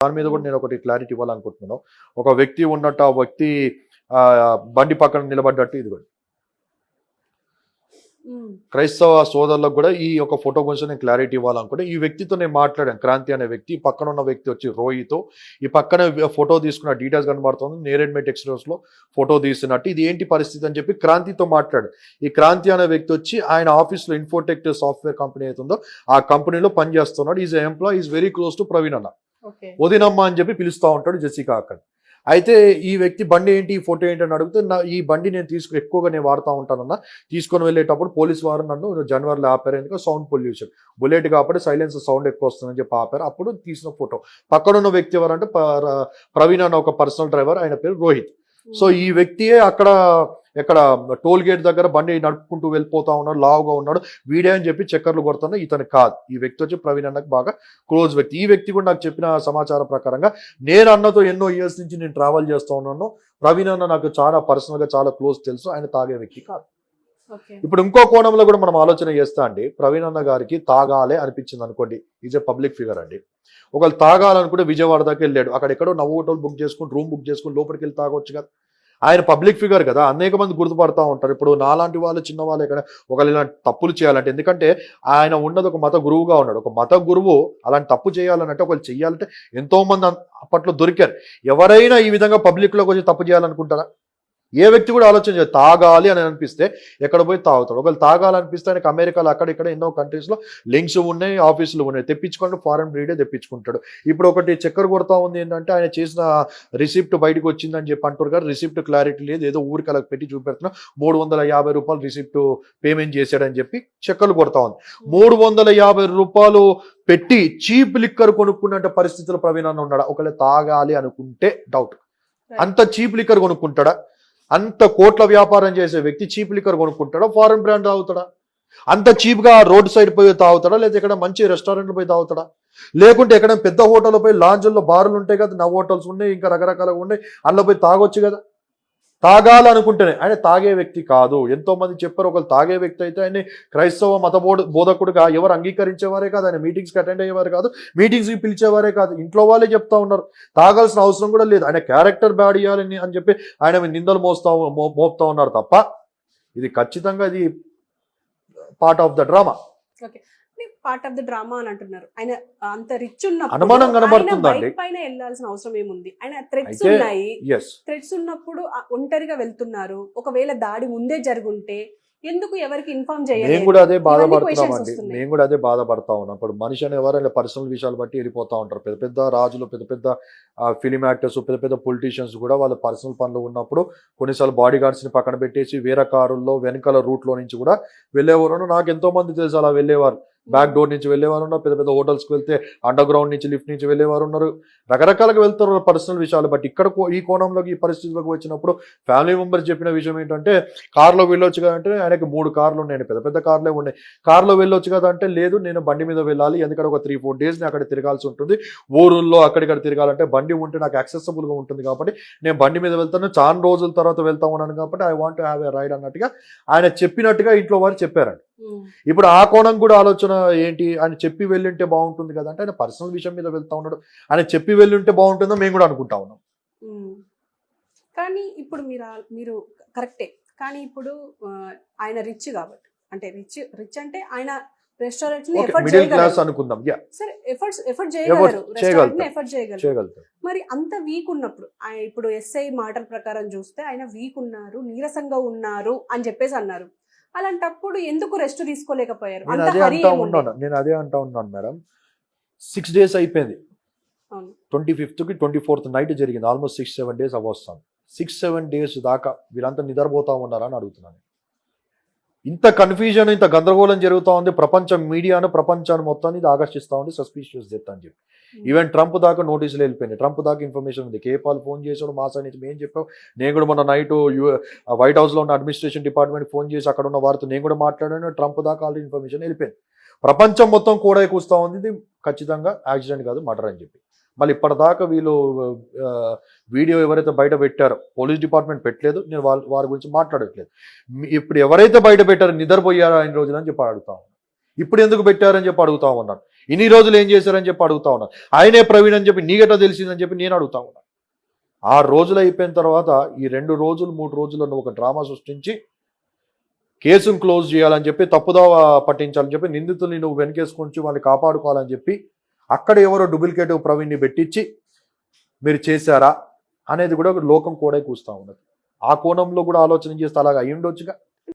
దాని మీద కూడా నేను ఒకటి క్లారిటీ ఇవ్వాలనుకుంటున్నాను. ఒక వ్యక్తి ఉన్నట్టు ఆ వ్యక్తి ఆ, బండి పక్కన నిలబడ్డట్టు ఇది కూడా క్రైస్తవ సోదరులకు కూడా ఈ యొక్క ఫోటో గురించి నేను క్లారిటీ ఇవ్వాలనుకుంటే ఈ వ్యక్తితో నేను మాట్లాడాను. క్రాంతి అనే వ్యక్తి పక్కన ఉన్న వ్యక్తి వచ్చి రోహితో ఈ పక్కన ఫోటో తీసుకున్న డీటెయిల్స్ కనబడుతుంది. నేరెడ్మెట్ ఎక్స్ప్రెస్లో ఫోటో తీస్తున్నట్టు ఇది ఏంటి పరిస్థితి అని చెప్పి క్రాంతితో మాట్లాడు. ఈ క్రాంతి అనే వ్యక్తి వచ్చి ఆయన ఆఫీస్లో ఇన్ఫోటెక్ సాఫ్ట్వేర్ కంపెనీ అవుతుందో ఆ కంపెనీలో పనిచేస్తున్నాడు. Is employee is very close to Praveen అన్న. వదినమ్మ అని చెప్పి పిలుస్తూ ఉంటాడు జెసికా అక్కడ అయితే ఈ వ్యక్తి బండి ఏంటి ఈ ఫోటో ఏంటి అని అడిగితే నా ఈ బండి నేను తీసుకు ఎక్కువగా నేను వాడుతూ ఉంటానన్న తీసుకొని వెళ్ళేటప్పుడు పోలీస్ వారు నన్ను జనవరిలో ఆపారు ఎందుకంటే సౌండ్ పొల్యూషన్. బుల్లెట్ కాబట్టి సైలెన్స్ సౌండ్ ఎక్కువ వస్తుందని చెప్పి ఆపారు. అప్పుడు తీసిన ఫోటో. పక్కన ఉన్న వ్యక్తి ఎవరంటే ప్రవీణ్ అన్న ఒక పర్సనల్ డ్రైవర్ ఆయన పేరు రోహిత్. సో ఈ వ్యక్తియే అక్కడ ఎక్కడ టోల్ గేట్ దగ్గర బండి నడుపుకుంటూ వెళ్ళిపోతా ఉన్నాడు లావుగా ఉన్నాడు. వీడే అని చెప్పి చక్కర్లు కొడుతున్నా ఇతను కాదు. ఈ వ్యక్తి వచ్చి ప్రవీణ్ అన్నకు బాగా క్లోజ్ వ్యక్తి. ఈ వ్యక్తి కూడా నాకు చెప్పిన సమాచారం ప్రకారంగా నేను అన్నతో ఎన్నో ఇయర్స్ నుంచి నేను ట్రావెల్ చేస్తూ ఉన్నాను. ప్రవీణ్ అన్న నాకు చాలా పర్సనల్గా చాలా క్లోజ్ తెలుసు. ఆయన తాగే వ్యక్తి కాదు. ఇప్పుడు ఇంకో కోణంలో కూడా మనం ఆలోచన చేస్తా అండి. ప్రవీణ్ అన్న గారికి తాగాలే అనిపించింది అనుకోండి. ఈజ్ ఏ పబ్లిక్ ఫిగర్ అండి. ఒకళ్ళు తాగాలనుకుంటే విజయవాడ దాకా వెళ్ళాడు. అక్కడ ఎక్కడో నవ్వు హోటల్ బుక్ చేసుకుని రూమ్ బుక్ చేసుకుని లోపలికి వెళ్ళి తాగొచ్చు కదా. ఆయన పబ్లిక్ ఫిగర్ కదా అనేక మంది గుర్తుపడతా ఉంటారు. ఇప్పుడు నాలాంటి వాళ్ళు చిన్న వాళ్ళు ఇక్కడ ఒకళ్ళు ఇలాంటి తప్పులు చేయాలంటే ఎందుకంటే ఆయన ఉన్నది ఒక మత గురువుగా ఉన్నాడు. ఒక మత గురువు అలాంటి తప్పు చేయాలనంటే ఒకళ్ళు చేయాలంటే ఎంతో మంది అప్పట్లో దొరికారు. ఎవరైనా ఈ విధంగా పబ్లిక్లోకి వచ్చి తప్పు చేయాలనుకుంటారా? ఏ వ్యక్తి కూడా ఆలోచన తాగాలి అని అనిపిస్తే ఎక్కడ పోయి తాగుతాడు. ఒకవేళ తాగాలనిపిస్తే ఆయనకి అమెరికాలో అక్కడ ఇక్కడ ఎన్నో కంట్రీస్లో లింక్స్ ఉన్నాయి ఆఫీసులు ఉన్నాయి. తెప్పించుకుంటూ ఫారెన్ బ్రీడే తెప్పించుకుంటాడు. ఇప్పుడు ఒకటి చక్కెర కొడతా ఉంది ఏంటంటే ఆయన చేసిన రిసిప్ట్ బయటకు వచ్చిందని చెప్పి అంటారు కానీ రిసిప్ట్ క్లారిటీ లేదు. ఏదో ఊరికి అలా పెట్టి చూపెడుతున్నా మూడు వందల యాభై రూపాయలు రిసిప్ట్ పేమెంట్ చేశాడని చెప్పి చక్కర్లు కొడతా ఉంది. మూడు వందల యాభై రూపాయలు పెట్టి చీప్ లిక్కర్ కొనుక్కున్న పరిస్థితుల్లో ప్రవీణ్ అన్న ఉన్నాడా? ఒకవేళ తాగాలి అనుకుంటే డౌట్ అంత చీప్ లిక్కర్ కొనుక్కుంటాడా? అంత కోట్ల వ్యాపారం చేసే వ్యక్తి చీప్ లిక్కర్ కొనుక్కుంటాడా? ఫారెన్ బ్రాండ్ తాగుతాడా? అంత చీప్గా రోడ్ సైడ్ పోయి తాగుతాడా? లేదా ఎక్కడ మంచి రెస్టారెంట్ పోయి తాగుతాడా? లేకుంటే ఎక్కడ పెద్ద హోటల్ పోయి లాంజ్ల్లో బార్లు ఉంటాయి కదా నవ్ హోటల్స్ ఉన్నాయి ఇంకా రకరకాలుగా ఉన్నాయి అందులో పోయి తాగొచ్చు కదా. తాగాలనుకుంటేనే. ఆయన తాగే వ్యక్తి కాదు. ఎంతో మంది చెప్పారు ఒకరు తాగే వ్యక్తి అయితే ఆయన క్రైస్తవ మత బోధకుడుగా ఎవరు అంగీకరించేవారే కాదు. ఆయన మీటింగ్స్కి అటెండ్ అయ్యేవారు కాదు. మీటింగ్స్కి పిలిచేవారే కాదు. ఇంట్లో వాళ్ళే చెప్తా ఉన్నారు. తాగాల్సిన అవసరం కూడా లేదు. ఆయన క్యారెక్టర్ బ్యాడ్ ఇవ్వాలని అని చెప్పి ఆయన నిందలు మోస్తా మో- మోపుతా ఉన్నారు తప్ప ఇది ఖచ్చితంగా ఇది part of the drama part of the drama అని అంటున్నారు. ఆయన అంత రిచ్ ఉన్నప్పుడు అనుమానం కనబడుతుందండి. పైన వెళ్ళాల్సిన అవసరం ఏముంది? ఆయన థ్రెడ్స్ ఉన్నాయి. థ్రెడ్స్ ఉన్నప్పుడు ఒంటరిగా వెళ్తున్నారు. ఒకవేళ దాడి ముందే జరుగుంటే ఎందుకు ఎవరికి ఇన్ఫార్మ్ మేము చేయలేదు కూడా అదే బాధపడుతున్నామండి. మేము కూడా అదే బాధపడతా ఉన్నాం. ఇప్పుడు మనిషి అనే ఎవరైనా పర్సనల్ విషయాలు బట్టి వెళ్ళిపోతా ఉంటారు. పెద్ద పెద్ద రాజులు పెద్ద పెద్ద ఫిలిం యాక్టర్స్ పెద్ద పెద్ద పొలిటీషియన్స్ కూడా వాళ్ళ పర్సనల్ పనులు ఉన్నప్పుడు కొన్నిసార్లు బాడీ గార్డ్స్ని పక్కన పెట్టేసి వేరే కారుల్లో వెనకాల రూట్లో నుంచి కూడా వెళ్ళేవారు. నాకు ఎంతో మంది తెలుసు అలా వెళ్ళేవారు. బ్యాక్ డోర్ నుంచి వెళ్ళేవారు ఉన్నారు పెద్ద పెద్ద హోటల్స్కి వెళ్తే అండర్ గ్రౌండ్ నుంచి లిఫ్ట్ నుంచి వెళ్ళేవారు ఉన్నారు. రకరకాలుగా వెళ్తారు పర్సనల్ విషయాలు బట్ ఇక్కడ కో- ఈ కోణంలోకి ఈ పరిస్థితులకు వచ్చినప్పుడు ఫ్యామిలీ మెంబర్స్ చెప్పిన విషయం ఏంటంటే కార్లో వెళ్ళొచ్చు కదా అంటే ఆయనకి మూడు కార్లు ఉన్నాయి పెద్ద పెద్ద కార్లే ఉన్నాయి. కార్లో వెళ్ళొచ్చు కదా అంటే లేదు నేను బండి మీద వెళ్ళాలి ఎందుకంటే ఒక త్రీ ఫోర్ డేస్ని అక్కడ తిరగాల్సి ఉంటుంది. ఊరుల్లో అక్కడిక్కడ తిరగాలంటే బండి ఉంటే నాకు యాక్సెసబుల్గా ఉంటుంది కాబట్టి నేను బండి మీద వెళ్తాను చాలా రోజుల తర్వాత వెళ్తా ఉన్నాను కాబట్టి I want have a ride అన్నట్టుగా ఆయన చెప్పినట్టుగా ఇంట్లో వారు చెప్పారండి. ఇప్పుడు ఆ కోణం కూడా ఆలోచన ఏంటి? ఆయన చెప్పి వెళ్ళుంటే బాగుంటుంది కదా అంటే ఆయన పర్సనల్ విషయం మీద వెళ్తా ఉన్నాడు. ఆయన చెప్పి వెళ్ళుంటే బాగుంటుందో మేము కూడా అనుకుంటా ఉన్నాం. కానీ ఇప్పుడు మీరు మీరు కరెక్టే. కానీ ఇప్పుడు ఆయన రిచ్ కాబట్టి. అంటే రిచ్ రిచ్ అంటే ఆయన రెస్టారెంట్ని ఎఫర్ట్ చేయగలరు. అనుకుందాం. యా సరే ఎఫర్ట్స్ ఎఫర్ట్ చేయగలరు. రెస్టారెంట్ని చేయగలుగుతారు. ఎఫర్ట్ చేయగలరు. చేయగలుగుతాం. మరి అంత వీక్ ఉన్నప్పుడు ఇప్పుడు ఎస్ఐ మాటల ప్రకారం చూస్తే ఆయన వీక్ ఉన్నారు నీరసంగా ఉన్నారు అని చెప్పేసి అన్నారు. అలాంటప్పుడు ఎందుకు రెస్ట్ తీసుకోలేకపోయారు? నేను అదే అంటా? ఉన్నాను నేను అదే అంటా ఉన్నాను మేడం. సిక్స్ డేస్ అయిపోయింది. ట్వంటీ ఫిఫ్త్కి ట్వంటీ ఫోర్త్ నైట్ జరిగింది. ఆల్మోస్ట్ సిక్స్ సెవెన్ డేస్ అవ్వస్తాను సిక్స్ సెవెన్ డేస్ దాకా వీళ్ళంతా నిద్రపోతా ఉన్నారా అని అడుగుతున్నాను ఇంత కన్ఫ్యూజన్ ఇంత గందరగోళం జరుగుతూ ఉంది. ప్రపంచం మీడియాను ప్రపంచాన్ని మొత్తాన్ని ఇది ఆకర్షిస్తూ ఉంది సస్పీషియస్ డెత్ అని చెప్పి. Hmm. ఈవెన్ ట్రంప్ దాకా నోటీసులు వెళ్ళిపోయినాయి. ట్రంప్ దాకా ఇన్ఫర్మేషన్ ఉంది. కేపాల్ ఫోన్ చేసాడు మా సైడ్ నుంచి. మేము చెప్పాం నేను కూడా మొన్న నైట్ వైట్ హౌస్లో ఉన్న అడ్మినిస్ట్రేషన్ డిపార్ట్మెంట్ ఫోన్ చేసి అక్కడ ఉన్న వారితో నేను కూడా మాట్లాడాను. ట్రంప్ దాకా ఆల్రెడీ ఇన్ఫర్మేషన్ వెళ్ళిపోయింది. ప్రపంచం మొత్తం కూడా కూస్తూ ఉంది. ఇది ఖచ్చితంగా యాక్సిడెంట్ కాదు మర్డర్ అని చెప్పి. మళ్ళీ ఇప్పటిదాకా వీళ్ళు వీడియో ఎవరైతే బయట పెట్టారో పోలీస్ డిపార్ట్మెంట్ పెట్టలేదు. నేను వారి గురించి మాట్లాడట్లేదు. ఇప్పుడు ఎవరైతే బయట పెట్టారో నిద్రపోయారో ఆయన రోజులని చెప్పి అడుగుతా ఇప్పుడు ఎందుకు పెట్టారని చెప్పి అడుగుతా ఉన్నాను. ఇన్ని రోజులు ఏం చేశారని చెప్పి అడుగుతా ఉన్నాను. ఆయనే ప్రవీణ్ అని చెప్పి నీగట తెలిసిందని చెప్పి నేను అడుగుతా ఉన్నాను. ఆ రోజులు అయిపోయిన తర్వాత ఈ రెండు రోజులు మూడు రోజుల్లో నువ్వు ఒక డ్రామా సృష్టించి కేసును క్లోజ్ చేయాలని చెప్పి తప్పుదోవ పట్టించాలని చెప్పి నిందితుల్ని నువ్వు వెనకేసుకొని వాళ్ళని కాపాడుకోవాలని చెప్పి అక్కడ ఎవరో డూప్లికేట్ ప్రవీణ్ని పెట్టించి మీరు చేశారా అనేది కూడా ఒక లోకం కూడా కూస్తూ ఉన్నది. ఆ కోణంలో కూడా ఆలోచన చేస్తే అలాగా అయ్యుండొచ్చుగా.